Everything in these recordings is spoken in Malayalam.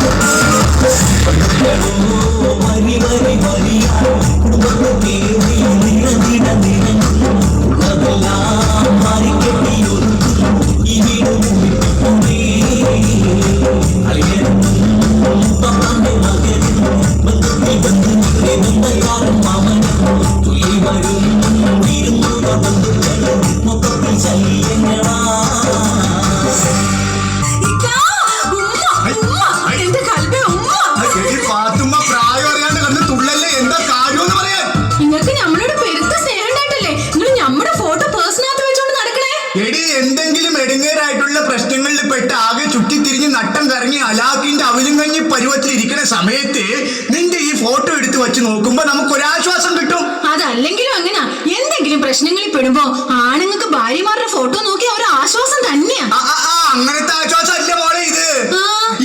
ഇക്കാ, ആകെ ചുറ്റിത്തിരിഞ്ഞ് നട്ടം കറങ്ങി അലാക്കിന്റെ അവലും കഞ്ഞി പരുവത്തിൽ ഇരിക്കുന്ന സമയത്ത് നിന്റെ ഈ ഫോട്ടോ എടുത്ത് വെച്ച് നോക്കുമ്പോ നമുക്ക് ഒരാശ്വാസം കിട്ടും. അതല്ലെങ്കിലും അങ്ങനെ. എന്തെങ്കിലും പ്രശ്നങ്ങളിൽ പെടുമ്പോ ആണുങ്ങൾക്ക് ഭാര്യമാരുടെ ഫോട്ടോ നോക്കി ഒരു ആശ്വാസം തന്നെയാ. അങ്ങനത്തെ ആശ്വാസം അല്ല മോളെ ഇത്.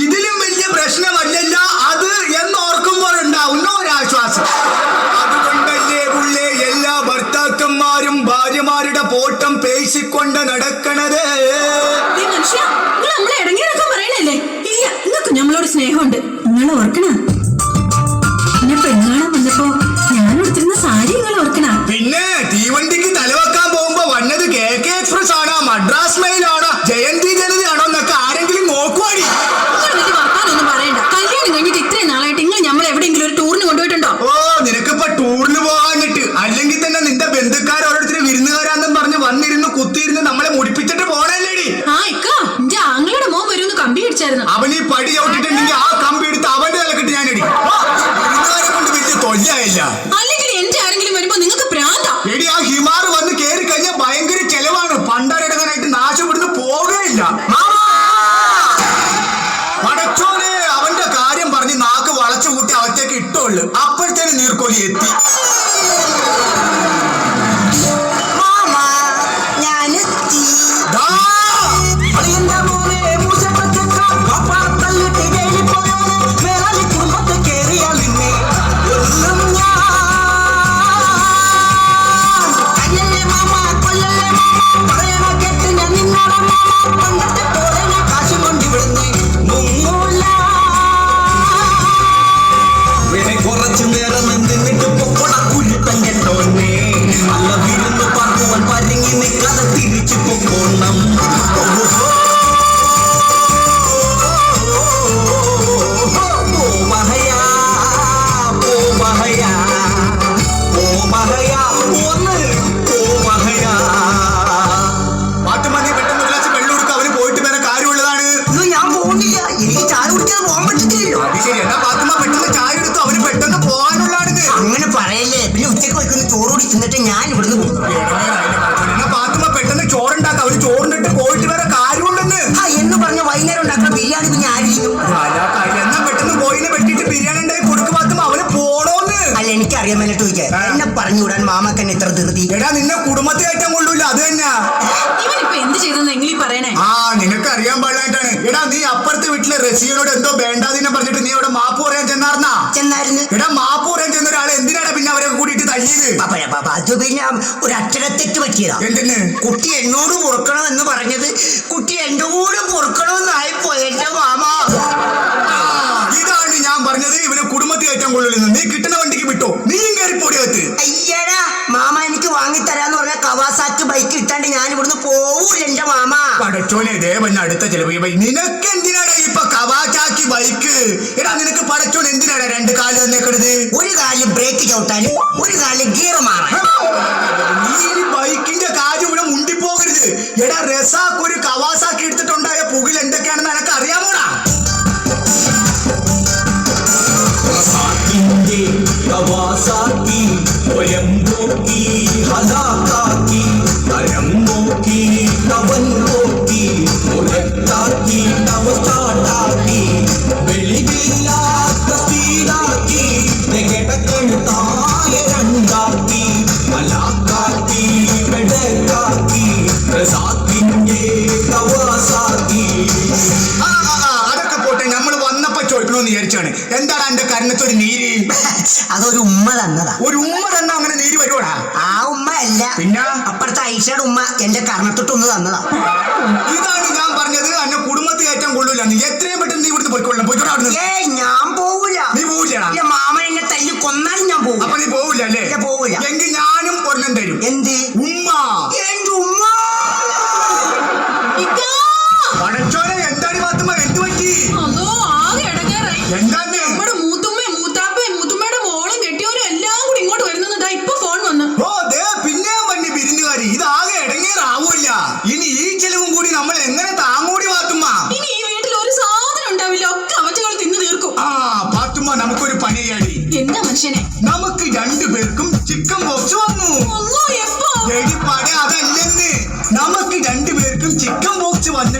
ഇതിലും വലിയ പ്രശ്നമല്ലല്ലോ അത് എന്നോർക്കുമ്പോൾ ഉണ്ടാവുന്ന ഒരാശ്വാസം. അതുകൊണ്ടല്ലേ പുള്ളേ എല്ലാ ഭർത്താക്കന്മാരും ഭാര്യമാരുടെ പോട്ടം പേശിക്കൊണ്ട് നടക്കണത് നിങ്ങൾ ഓർക്കണ? പിന്നെ പെണ്ണാണാൻ വന്നപ്പോ ഞാൻ ഉടുത്തിരുന്ന സാരി നിങ്ങൾ ഓർക്കണ? പിന്നെ തീവണ്ടിക്ക് തലവെക്കാൻ പോകുമ്പോ വന്നത് കെ കെ എക്സ്പ്രസ് ആണോ മദ്രാസ് മെയിൽ ആണോ ജയന്തി ജനതയാണോ എന്നൊക്കെ ആരെങ്കിലും നോക്കുവാടി. അവനീ വർത്താനൊന്നും പറയണ്ട. കല്യാണം കഴിഞ്ഞിട്ട് ഇത്രയും നാളായിട്ട് നിങ്ങൾ നമ്മൾ എവിടെയെങ്കിലും ഒരു ടൂറിന് കൊണ്ടുപോയിട്ടുണ്ടോ? ഓ നിനക്കിപ്പോ ടൂറിന് പോകാഞ്ഞിട്ട് അല്ലെങ്കിൽ തന്നെ നിന്റെ ബന്ധുക്കാർ ഓരോരുത്തർ വിരുന്നുകാരാന്നും പറഞ്ഞ് വന്നിരുന്നു കുത്തിയിരുന്ന് നമ്മളെ മുടിപ്പിച്ചിട്ട് പോണല്ലേടി. ആ ഇക്ക എന്റെ ആങ്ങളുടെ മോൻ വരുമെന്ന് കമ്പി അടിച്ചായിരുന്നു ഈ പടി ചവിട്ടിട്ടുണ്ടെങ്കിൽ അവത്തേക്ക് ഇട്ടോളൂ അപ്പോഴത്തേന് നീർക്കോലി എത്തി പറയല്ലേ വെക്കുന്ന ചോറ് കൂടി തിന്നിട്ട് ഞാൻ ഇവിടുന്ന് പോകുന്നു. എന്നാ പാത്തുമ്മ പെട്ടെന്ന് ചോറുണ്ടാക്ക. അവർ ചോറിനിട്ട് പോയിട്ട് വരെ കാര്യമുണ്ടെന്ന് ആ എന്ന് പറഞ്ഞ വൈകുന്നേരം ഉണ്ടാക്കുന്ന ബിരിയാണി പിന്നെ ആയിരിക്കും എന്നാ പെട്ടെന്ന് പോയിനെ വെട്ടിട്ട് ബിരിയാണി ഉണ്ടായി കൊടുക്ക് പാത്തുമ്മ. അവന് പോണോന്ന്. അല്ല എനിക്കറിയാൻ വേണ്ടിട്ട് ചോദിക്കാം. എന്നെ പറഞ്ഞു വിടാൻ മാമക്കൻ ഇത്ര ധൃതി. എടാ നിന്നെ കുടുംബത്തെ ഏറ്റവും കൊള്ളൂല അത് തന്നെ. എന്ത് ചെയ്തെന്ന് പറയണേ? ആ നിനക്ക് അറിയാൻ പാടില്ലായിട്ടാണ്. എടാ നീ അപ്പുറത്തെ വീട്ടിലെ റസിയോട് എന്തോ വേണ്ടാതിനെ പറഞ്ഞിട്ട് നീ അവിടെ മാപ്പ് പറയാൻ ചെന്നാർന്നാ? ചെന്നായിരുന്നു എടാ മാപ്പ് പറയാൻ ചെന്ന അത് പിന്നെ ഒരു അക്ഷരത്തെറ്റ് പറ്റിയതാ എന്തിന്? കുട്ടി എന്നോട് പൊറുക്കണം എന്ന് പറഞ്ഞത് കുട്ടി എന്റെ കൂടെ പൊറുക്കണമെന്നായി പോയി എന്റെ മാമ ഇതാണ് ഞാൻ പറഞ്ഞത് ഇവനെ കുടുംബത്തിൽ ഏറ്റവും കൊള്ളില്ലെന്ന് നീ കിട്ടുന്ന വണ്ടിക്ക് വിട്ടോ. നീയും കയറി പൊടിയകത്ത് അയ്യടാ മാമ എനിക്ക് വാങ്ങി തരാന്ന് പറഞ്ഞ കവാസാക്ക് ബൈക്ക് ഇട്ടാണ്ട് ഞാൻ ഇവിടുന്ന് പോവൂല എന്റെ മാമ. പടച്ചോനെ ദേവൻ അടുത്ത ചെലവ്. നിനക്ക് എന്തിനാടാ ഇപ്പൊ കവാസാക്കി ബൈക്ക് എടാ നിനക്ക് പടച്ചോൻ എന്തിനാടാ രണ്ട് കാൽ തന്നേക്കരുത് ഒരു കാലിൽ ബ്രേക്ക് ചവിട്ടാൻ ഒരു കാലിൽ ഗിയർ എടാ റസാഖ് ഒരു കവാസാക്കി എടുത്തിട്ടുണ്ടായ പുകിൽ എന്തൊക്കെയാണെന്ന് എനക്ക് അറിയാമോടാ? കവാസാക്കി സ്വയം നോക്കി ഹലാക്കാക്കി തരം നോക്കി കവൻ നോക്കി മുലത്താക്കി അവസാട്ടാക്കി വെളിവില്ലാത്ത സ്ത്രീതാക്കി കിടക്കെടുത്താ സാക്കി ആ ആ, ആ, അതൊക്കെ പോട്ടെ. നമ്മൾ വന്നപ്പോ ചോദിക്കണമെന്ന് വിചാരിച്ചാണ്. എന്താണ് എന്റെ ഒരു നീര്? അതൊരു ഉമ്മ തന്നതാ. ഒരു ഉമ്മ തന്നെ അങ്ങനെ നീര് വരുവാടാ? ആ ഉമ്മ അല്ല. പിന്നെ? അപ്പുറത്തെ ഐഷയുടെ ഉമ്മ എന്റെ കർണത്തൊട്ടൊന്ന് തന്നതാ. ഇതാണ് ഞാൻ പറഞ്ഞത്. എന്നെ കുടുംബത്തിൽ ഏറ്റവും കൊള്ളൂല. നീ എത്രയും പെട്ടെന്ന് നീ ഇവിടുന്ന് പോയിക്കൊള്ളണം. പോയിക്കോട്ടെ അവിടുന്ന്. 简单。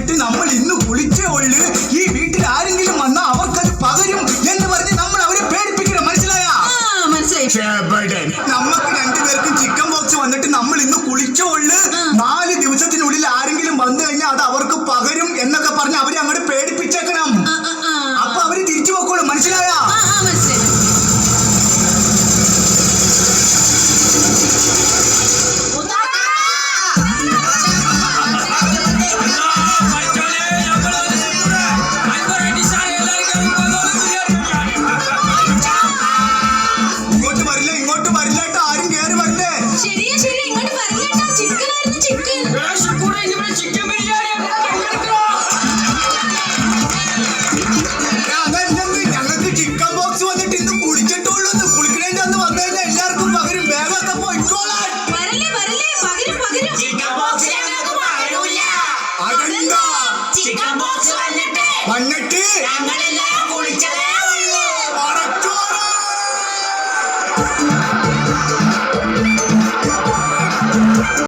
വന്നിട്ട് നമ്മൾ ഇന്ന് കുളിച്ചേ ഉള്ളു. ഈ വീട്ടിൽ ആരെങ്കിലും വന്നാൽ അവർക്കത് പകരും എന്ന് പറഞ്ഞ് നമ്മൾ അവരെ പേടിപ്പിക്കണം. മനസ്സിലായ? മനസ്സിലായി. നമുക്ക് രണ്ടുപേർക്കും ചിക്കൻ ബോക്സ് വന്നിട്ട് നമ്മൾ ഇന്ന് കുളിച്ചേ ഉള്ളു. നാല് ദിവസത്തിനുള്ളിൽ ആരെങ്കിലും വന്നു കഴിഞ്ഞാൽ അത് അവർക്ക് പകരും എന്നൊക്കെ പറഞ്ഞ് അവരെ അങ്ങോട്ട് പേടിപ്പിച്ചേക്കണം 你们的精 rezeki.